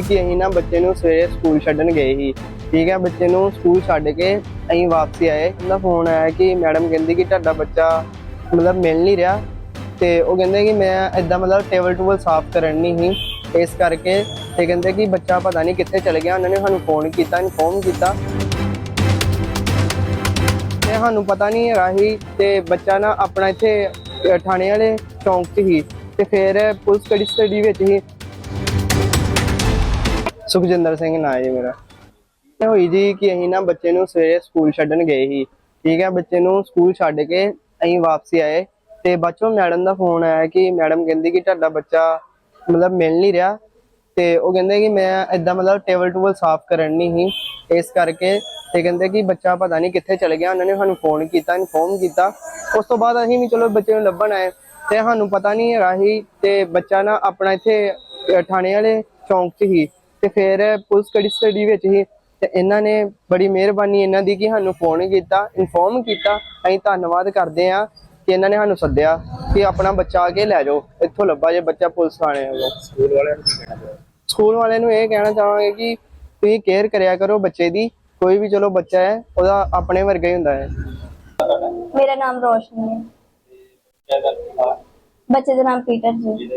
ਕਿ ਅਸੀਂ ਨਾ ਬੱਚੇ ਨੂੰ ਸਵੇਰੇ ਸਕੂਲ ਛੱਡਣ ਗਏ ਸੀ। ਠੀਕ ਹੈ, ਬੱਚੇ ਨੂੰ ਸਕੂਲ ਛੱਡ ਕੇ ਅਸੀਂ ਵਾਪਸੀ ਆਏ। ਉਹਦਾ ਫੋਨ ਆਇਆ ਕਿ ਮੈਡਮ ਕਹਿੰਦੀ ਕਿ ਤੁਹਾਡਾ ਬੱਚਾ ਮਤਲਬ ਮਿਲ ਨਹੀਂ ਰਿਹਾ। ਤੇ ਉਹ ਕਹਿੰਦੇ ਕਿ ਮੈਂ ਇਦਾਂ ਮਤਲਬ ਟੇਬਲ ਟੂਬਲ ਸਾਫ਼ ਕਰਨ ਨਹੀਂ ਸੀ। ਇਸ ਕਰਕੇ ਤੇ ਕਹਿੰਦੇ ਕਿ ਬੱਚਾ ਪਤਾ ਨਹੀਂ ਕਿੱਥੇ ਚਲ ਗਿਆ। ਉਹਨਾਂ ਨੇ ਸਾਨੂੰ ਫੋਨ ਕੀਤਾ ਇਨਫੋਰਮ ਕੀਤਾ। ਤੇ ਸਾਨੂੰ ਪਤਾ ਨਹੀਂ ਹੈਗਾ ਸੀ ਤੇ ਬੱਚਾ ਨਾ ਆਪਣਾ ਇੱਥੇ ਥਾਣੇ ਵਾਲੇ ਚੌਂਕ 'ਚ ਹੀ ਤੇ ਫਿਰ ਪੁਲਿਸ ਕੜੀ ਸਟੱਡੀ ਵਿੱਚ ਹੀ ਸੁਖਜਿੰਦਰ ਸਿੰਘ ਨਾਂ ਹੈ ਜੀ ਮੇਰਾ। ਇਹ ਹੋਈ ਜੀ ਕਿ ਅਸੀਂ ਨਾ ਬੱਚੇ ਨੂੰ ਸਵੇਰੇ ਸਕੂਲ ਛੱਡਣ ਗਏ ਸੀ। ਠੀਕ ਹੈ, ਬੱਚੇ ਨੂੰ ਸਕੂਲ ਛੱਡ ਕੇ ਅਸੀਂ ਵਾਪਸੀ ਆਏ। ਤੇ ਬਾਅਦੋਂ ਮੈਡਮ ਦਾ ਫੋਨ ਆਇਆ ਕਿ ਮੈਡਮ ਕਹਿੰਦੀ ਕਿ ਤੁਹਾਡਾ ਬੱਚਾ ਮਤਲਬ ਮਿਲ ਨਹੀਂ ਰਿਹਾ। ਤੇ ਉਹ ਕਹਿੰਦੇ ਕਿ ਮੈਂ ਇਦਾਂ ਮਤਲਬ ਟੇਬਲ ਟੂਬਲ ਸਾਫ਼ ਕਰਨ ਨਹੀਂ ਸੀ। ਇਸ ਕਰਕੇ ਤੇ ਕਹਿੰਦੇ ਕਿ ਬੱਚਾ ਪਤਾ ਨਹੀਂ ਕਿੱਥੇ ਚਲ ਗਿਆ। ਉਹਨਾਂ ਨੇ ਸਾਨੂੰ ਫੋਨ ਕੀਤਾ, ਇਨਫੋਰਮ ਕੀਤਾ। ਉਸ ਤੋਂ ਬਾਅਦ ਅਸੀਂ ਵੀ ਚਲੋ ਬੱਚੇ ਨੂੰ ਲੱਭਣ ਆਏ। ਤੇ ਸਾਨੂੰ ਪਤਾ ਨਹੀਂ ਹੈਗਾ ਸੀ। ਤੇ ਬੱਚਾ ਨਾ ਆਪਣਾ ਇੱਥੇ ਥਾਣੇ ਵਾਲੇ ਚੌਂਕ 'ਚ ਹੀ ਤੇ ਫਿਰ ਪੁਲਿਸ ਕੜੀ ਸਟੱਡੀ ਵਿੱਚ ਹੀ ਤੇ ਇਹਨਾਂ ਨੇ ਬੜੀ ਮਿਹਰਬਾਨੀ ਇਹਨਾਂ ਦੀ ਕਿ ਸਾਨੂੰ ਫੋਨ ਕੀਤਾ ਇਨਫੋਰਮ ਕੀਤਾ। ਅਸੀਂ ਧੰਨਵਾਦ ਕਰਦੇ ਹਾਂ ਕਿ ਇਹਨਾਂ ਨੇ ਸਾਨੂੰ ਸੱਦਿਆ ਕਿ ਆਪਣਾ ਬੱਚਾ ਆ ਕੇ ਲੈ ਜਾਓ ਇੱਥੋਂ ਲੱਭਾ ਜੇ ਬੱਚਾ ਪੁਲਿਸ ਥਾਣੇ ਵੱਲੋਂ। ਸਕੂਲ ਵਾਲਿਆਂ ਨੂੰ ਸਕੂਲ ਵਾਲਿਆਂ ਨੂੰ ਇਹ ਕਹਿਣਾ ਚਾਹਾਂਗੇ ਕਿ ਤੁਸੀਂ ਕੇਅਰ ਕਰਿਆ ਕਰੋ ਬੱਚੇ ਦੀ ਕੋਈ ਵੀ ਚਲੋ ਬੱਚਾ ਹੈ ਉਹਦਾ ਆਪਣੇ ਵਰਗਾ ਹੀ ਹੁੰਦਾ ਹੈ। ਮੇਰਾ ਨਾਮ ਰੋਸ਼ਨੀ ਹੈ। ਬੱਚੇ ਦਾ ਨਾਮ ਪੀਟਰ ਜੀ।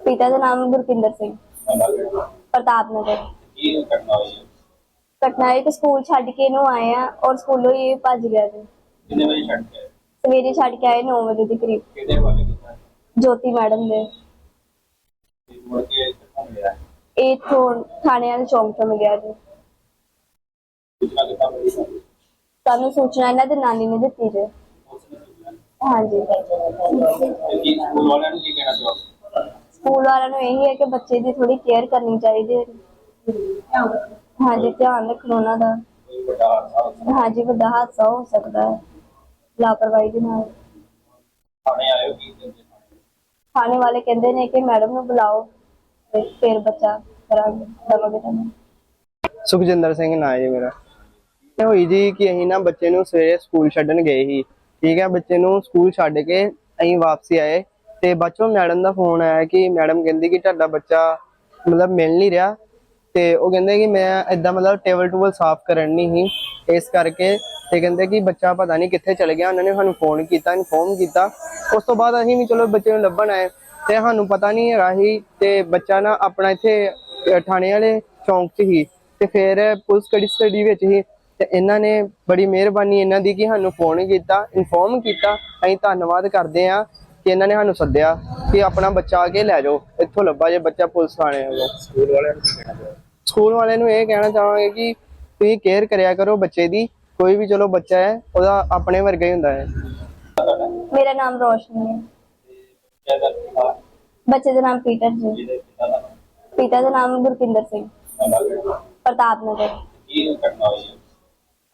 ਪਿਤਾ ਦਾ ਨਾਮ ਗੁਰਪਿੰਦਰ ਸਿੰਘ। ਪ੍ਰਤਾਪ ਨਗਰ। ਘਟਨਾ ਹੋਈ ਹੈ? ਘਟਨਾ ਇਹ ਕਿ ਸਕੂਲ ਛੱਡ ਕੇ ਇਹਨੂੰ ਆਏ ਆ ਔਰ ਸਕੂਲੋਂ ਹੀ ਇਹ ਭੱਜ ਗਿਆ ਜੀ। ਕਿੰਨੇ ਵਜੇ ਛੱਡ ਕੇ ਆਏ? ਸਵੇਰੇ ਛੱਡ ਕੇ ਆਏ 9 ਵਜੇ ਦੇ ਕਰੀਬ। ਕਿਹਦੇ ਵਾਲੇ ਕੀਤਾ? ਜੋਤੀ ਮੈਡਮ ਦੇ। ਤੇ ਮੁੜ ਕੇ ਕਿੱਥੋਂ ਮਿਲਿਆ ਇਹ ਇੱਥੋਂ ਥਾਣੇ ਵਾਲੇ ਚੌਂਕ ਤੋਂ ਮਿਲਿਆ ਜੀ। ਸੂਚਨਾ ਕਿੱਥੋਂ ਮਿਲੀ ਸਾਨੂੰ ਸੂਚਨਾ ਇਹਨਾਂ ਦੇ ਨਾਨੀ ਨੇ ਦਿੱਤੀ ਜੀ। ਉਸਨੇ ਸੂਚਨਾ ਹਾਂਜੀ। ਤੇ ਕੀ ਸਕੂਲ ਵਾਲਿਆਂ ਨੂੰ ਕੀ ਕਹਿਣਾ ਚਾਹੁੰਦੇ ਸਕੂਲ ਵਾਲਿਆਂ ਨੂੰ ਇਹੀ ਹੈ ਕਿ ਬੱਚੇ ਦੀ ਥੋੜੀ ਕੇਅਰ ਕਰਨੀ ਚਾਹੀਦੀ ਹੈ। ਹਾਂਜੀ ਧਿਆਨ ਰੱਖਣਾ ਉਹਨਾਂ ਦਾ। ਹਾਂਜੀ ਵੱਡਾ ਹਾਦਸਾ ਹੋ ਸਕਦਾ ਹੈ। ਲਾਪਰਵਾਹੀ ਦੇ ਨਾਲ। ਥਾਣੇ ਆਇਓ ਕੀ ਕਹਿੰਦੇ? ਥਾਣੇ ਵਾਲੇ ਕਹਿੰਦੇ ਨੇ ਕਿ ਮੈਡਮ ਨੂੰ ਬੁਲਾਓ ਤੇ ਫਿਰ ਬੱਚਾ ਕਰਾਂਗੇ ਦਵਾਂਗੇ ਤੁਹਾਨੂੰ। ਸੁਖਜਿੰਦਰ ਸਿੰਘ ਨਾਂ ਹੈ ਜੀ ਮੇਰਾ। ਇਹ ਹੋਈ ਜੀ ਕਿ ਅਸੀਂ ਨਾ ਬੱਚੇ ਨੂੰ ਸਵੇਰੇ ਸਕੂਲ ਛੱਡਣ ਗਏ ਸੀ। ਠੀਕ ਹੈ ਬੱਚੇ ਨੂੰ ਸਕੂਲ ਛੱਡ ਕੇ ਅਸੀਂ ਵਾਪਸੀ ਆਏ। ਤੇ ਬਾਅਦੋਂ ਮੈਡਮ ਦਾ ਫੋਨ ਆਇਆ ਕਿ ਮੈਡਮ ਕਹਿੰਦੀ ਕਿ ਤੁਹਾਡਾ ਬੱਚਾ ਮਤਲਬ ਮਿਲ ਨਹੀਂ ਰਿਹਾ ਤੇ ਉਹ ਕਹਿੰਦੇ ਕਿ ਮੈਂ ਇਦਾਂ ਮਤਲਬ ਟੇਬਲ ਟੂਬਲ ਸਾਫ਼ ਕਰਨ ਨਹੀਂ ਸੀ, ਇਸ ਕਰਕੇ ਤੇ ਕਹਿੰਦੇ ਕਿ ਬੱਚਾ ਪਤਾ ਨਹੀਂ ਕਿੱਥੇ ਚਲ ਗਿਆ, ਉਹਨਾਂ ਨੇ ਸਾਨੂੰ ਫੋਨ ਕੀਤਾ ਇਨਫੋਰਮ ਕੀਤਾ। ਉਸ ਤੋਂ ਬਾਅਦ ਅਸੀਂ ਵੀ ਚਲੋ ਬੱਚੇ ਨੂੰ ਲੱਭਣ ਆਏ ਤੇ ਸਾਨੂੰ ਪਤਾ ਨਹੀਂ ਹੈਗਾ ਸੀ ਤੇ ਬੱਚਾ ਨਾ ਆਪਣਾ ਇੱਥੇ ਥਾਣੇ ਵਾਲੇ ਚੌਂਕ 'ਚ ਹੀ ਤੇ ਫਿਰ ਪੁਲਿਸ ਕੜੀ ਵਿੱਚ ਹੀ ਤੇ ਇਹਨਾਂ ਨੇ ਬੜੀ ਮਿਹਰਬਾਨੀ ਇਹਨਾਂ ਦੀ ਕਿ ਸਾਨੂੰ ਫੋਨ ਕੀਤਾ ਇਨਫੋਰਮ ਕੀਤਾ। ਅਸੀਂ ਧੰਨਵਾਦ ਕਰਦੇ ਹਾਂ ਕਿ ਇਹਨਾਂ ਨੇ ਸਾਨੂੰ ਸੱਦਿਆ ਕਿ ਆਪਣਾ ਬੱਚਾ ਆ ਕੇ ਲੈ ਜਾਓ ਇੱਥੋਂ ਲੱਭਾ ਜੇ ਬੱਚਾ ਪੁਲਿਸ ਥਾਣੇ ਵੱਲੋਂ। ਸਕੂਲ ਵਾਲਿਆਂ ਨੂੰ ਕੀ ਕਹਿਣਾ ਚਾਹੁੰਦੇ ਸਕੂਲ ਵਾਲਿਆਂ ਨੂੰ ਇਹ ਕਹਿਣਾ ਚਾਹਾਂਗੇ ਕਿ ਤੁਸੀਂ ਕੇਅਰ ਕਰਿਆ ਕਰੋ ਬੱਚੇ ਦੀ ਕੋਈ ਵੀ ਚਲੋ ਬੱਚਾ ਹੈ ਉਹਦਾ ਆਪਣੇ ਵਰਗਾ ਹੀ ਹੁੰਦਾ ਹੈ। ਮੇਰਾ ਨਾਮ ਰੋਸ਼ਨੀ ਹੈ। ਕਿਆ ਬੱਚੇ ਦਾ ਨਾਮ ਪੀਟਰ ਜੀ। ਜਿਹਦੇ ਪਿਤਾ ਦਾ ਨਾਮ ਪਿਤਾ ਦਾ ਨਾਮ ਗੁਰਪਿੰਦਰ ਸਿੰਘ। ਪ੍ਰਤਾਪ ਨਗਰ ਕੀ ਘਟਨਾ ਹੋਈ ਹੈ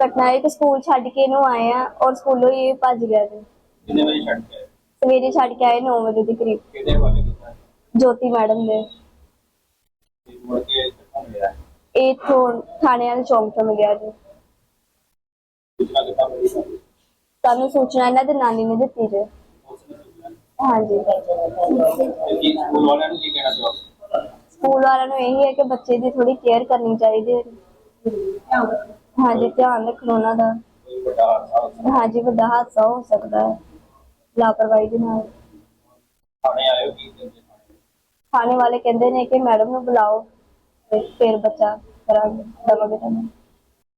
ਘਟਨਾ ਇਹ ਕਿ ਸਕੂਲ ਛੱਡ ਕੇ ਇਹਨੂੰ ਆਏ ਆ ਔਰ ਸਕੂਲੋਂ ਹੀ ਇਹ ਭੱਜ ਗਿਆ ਜੀ। ਕਿੰਨੇ ਵਜੇ ਛੱਡ ਕੇ ਆਏ? ਸਵੇਰੇ ਛੱਡ ਕੇ ਆਏ 9 ਵਜੇ ਦੇ ਕਰੀਬ। ਕਿਹਦੇ ਵਾਲੇ ਕੀਤਾ? ਜੋਤੀ ਮੈਡਮ ਦੇ। ਤੇ ਮੁੜ ਕੇ ਕਿੱਥੋਂ ਮਿਲਿਆ ਇਹ ਇੱਥੋਂ ਥਾਣੇ ਵਾਲੇ ਚੌਂਕ ਤੋਂ ਮਿਲਿਆ ਜੀ। ਸੂਚਨਾ ਕਿੱਥੋਂ ਮਿਲੀ ਸਾਨੂੰ ਸੂਚਨਾ ਇਹਨਾਂ ਦੇ ਨਾਨੀ ਨੇ ਦਿੱਤੀ ਜੀ। ਸੂਚਨਾ? ਹਾਂਜੀ। ਤੇ ਕੀ ਸਕੂਲ ਵਾਲਿਆਂ ਨੂੰ ਕੀ ਕਹਿਣਾ ਚਾਹੁੰਦੇ ਸਕੂਲ ਵਾਲਿਆਂ ਨੂੰ ਇਹੀ ਹੈ ਕਿ ਬੱਚੇ ਦੀ ਥੋੜੀ ਕੇਅਰ ਕਰਨੀ ਚਾਹੀਦੀ ਹੈ। ਹਾਂਜੀ ਧਿਆਨ ਰੱਖਣਾ ਉਹਨਾਂ ਦਾ। ਕੋਈ ਵੱਡਾ ਹਾਦਸਾ ਹੋ ਸਕਦਾ? ਹਾਂਜੀ ਵੱਡਾ ਹਾਦਸਾ ਹੋ ਸਕਦਾ ਹੈ। ਲਾਪਰਵਾਹੀ ਦੇ ਨਾਲ। ਥਾਣੇ ਆਇਓ ਕੀ ਕਹਿੰਦੇ? ਥਾਣੇ ਥਾਣੇ ਵਾਲੇ ਕਹਿੰਦੇ ਨੇ ਕਿ ਮੈਡਮ ਨੂੰ ਬੁਲਾਓ ਤੇ ਫਿਰ ਬੱਚਾ ਕਰਾਂਗੇ ਦਵਾਂਗੇ ਤੁਹਾਨੂੰ।